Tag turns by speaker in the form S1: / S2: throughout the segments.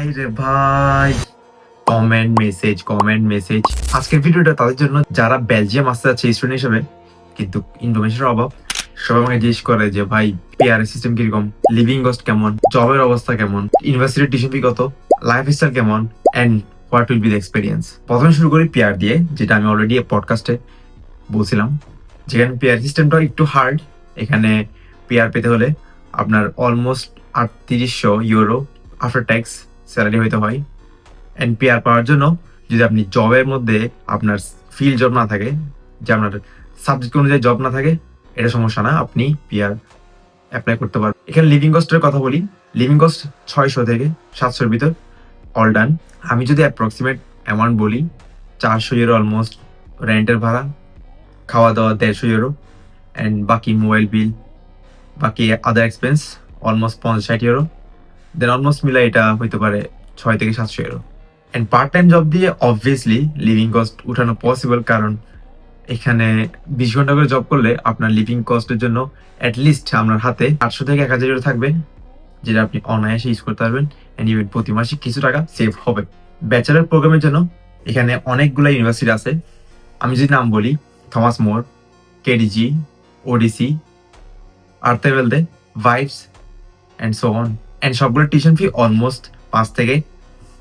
S1: ভাই রে ভাই। কমেন্ট মেসেজ কমেন্ট মেসেজ আজকের ভিডিওটা তাদের জন্য, যারা বেলজিয়াম আসতে যাচ্ছে স্টুডেন্ট হিসেবে, কিন্তু ইনফরমেশনের অভাব, সবাই আমাকে জিজ্ঞেস করে যে, ভাই পিআর সিস্টেম কীরকম? লিভিং কস্ট কেমন? জবের অবস্থা কেমন? ইউনিভার্সিটির টিউশন কত? লাইফ স্টাইল কেমন? And what will be the experience প্রথমে শুরু করি পিআর দিয়ে, যেটা আমি অলরেডি পডকাস্টে বলছিলাম। যেখানে পিআর সিস্টেমটা একটু হার্ড এখানে পিআর পেতে হলে আপনার অলমোস্ট আটত্রিশশো ইউরো আফটার ট্যাক্স স্যালারি হইতে হয়। এন্ড পিআর পাওয়ার জন্য যদি আপনি জবের মধ্যে আপনার ফিল্ড জব না থাকে, যে আপনার সাবজেক্ট অনুযায়ী জব না থাকে, এটা সমস্যা না, আপনি পিআর অ্যাপ্লাই করতে পারবেন। এখানে লিভিং কস্টের কথা বলি। লিভিং কস্ট ছয়শো থেকে সাতশোর ভিতর অল ডান আমি যদি অ্যাপ্রক্সিমেট অ্যামাউন্ট বলি, চারশো ইউরো অলমোস্ট রেন্টের ভাড়া খাওয়া দাওয়া দেড়শো ইউরো অ্যান্ড বাকি মোবাইল বিল বাকি আদার এক্সপেন্স অলমোস্ট পঞ্চাশ ষাট ইউরো দেন অলমোস্ট মিলে এটা হইতে পারে ছয় থেকে সাতশো euro and part time job দিয়ে অবভিয়াসলি লিভিং কস্ট উঠানো পসিবল কারণ এখানে বিশ ঘণ্টা করে জব করলে আপনার লিভিং কস্টের জন্য অ্যাটলিস্ট আপনার হাতে আটশো থেকে এক হাজার ইউরো থাকবে, যেটা আপনি অনায়াসে ইউজ করতে পারবেন। অ্যান্ড ইভেন প্রতি মাসে কিছু টাকা সেভ হবে। ব্যাচেলার প্রোগ্রামের জন্য এখানে অনেকগুলো ইউনিভার্সিটি আছে। আমি যদি নাম বলি Thomas More KDG Odisee Artevelde Vives and so on and সবগুলো টিউশন ফি অলমোস্ট পাঁচ থেকে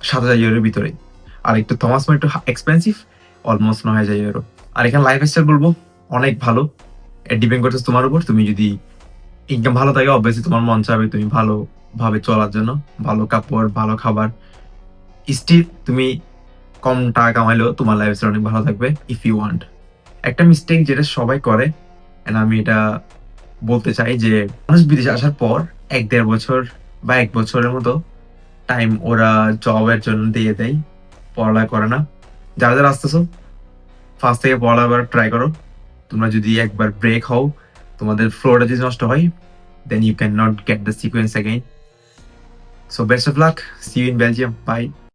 S1: সাত হাজার ইউরোর ভিতরে। আর একটু থমাস একটু এক্সপেন্সিভ অলমোস্ট নয় হাজার ইউরো আর এখানে লাইফ স্টাইল বলব, অনেক ভালো। ডিপেন্ড করতেছে তোমার উপর। তুমি যদি ইনকাম ভালো থাকে অবভিয়াসলি তোমার মন চাবে তুমি ভালোভাবে চলার জন্য। ভালো কাপড়, ভালো খাবার। স্টিল তুমি কম টাকা কামাইলেও তোমার লাইফ স্টাইল অনেক ভালো থাকবে ইফ ইউ ওয়ান্ট একটা মিস্টেক যেটা সবাই করে, and আমি এটা বলতে চাই যে, মানুষ বিদেশে আসার পর এক দেড় বছর বা এক বছরের মতো টাইম ওরা জবের জন্য দিয়ে দেয়, পড়ালেখা করে না। যারা যারা আসতেছো ফার্স্ট থেকে পড়ালেখা ট্রাই করো। তোমরা যদি একবার ব্রেক হও, তোমাদের ফ্লোটা যদি নষ্ট হয় then you can not get the sequence again so best of luck see you in Belgium bye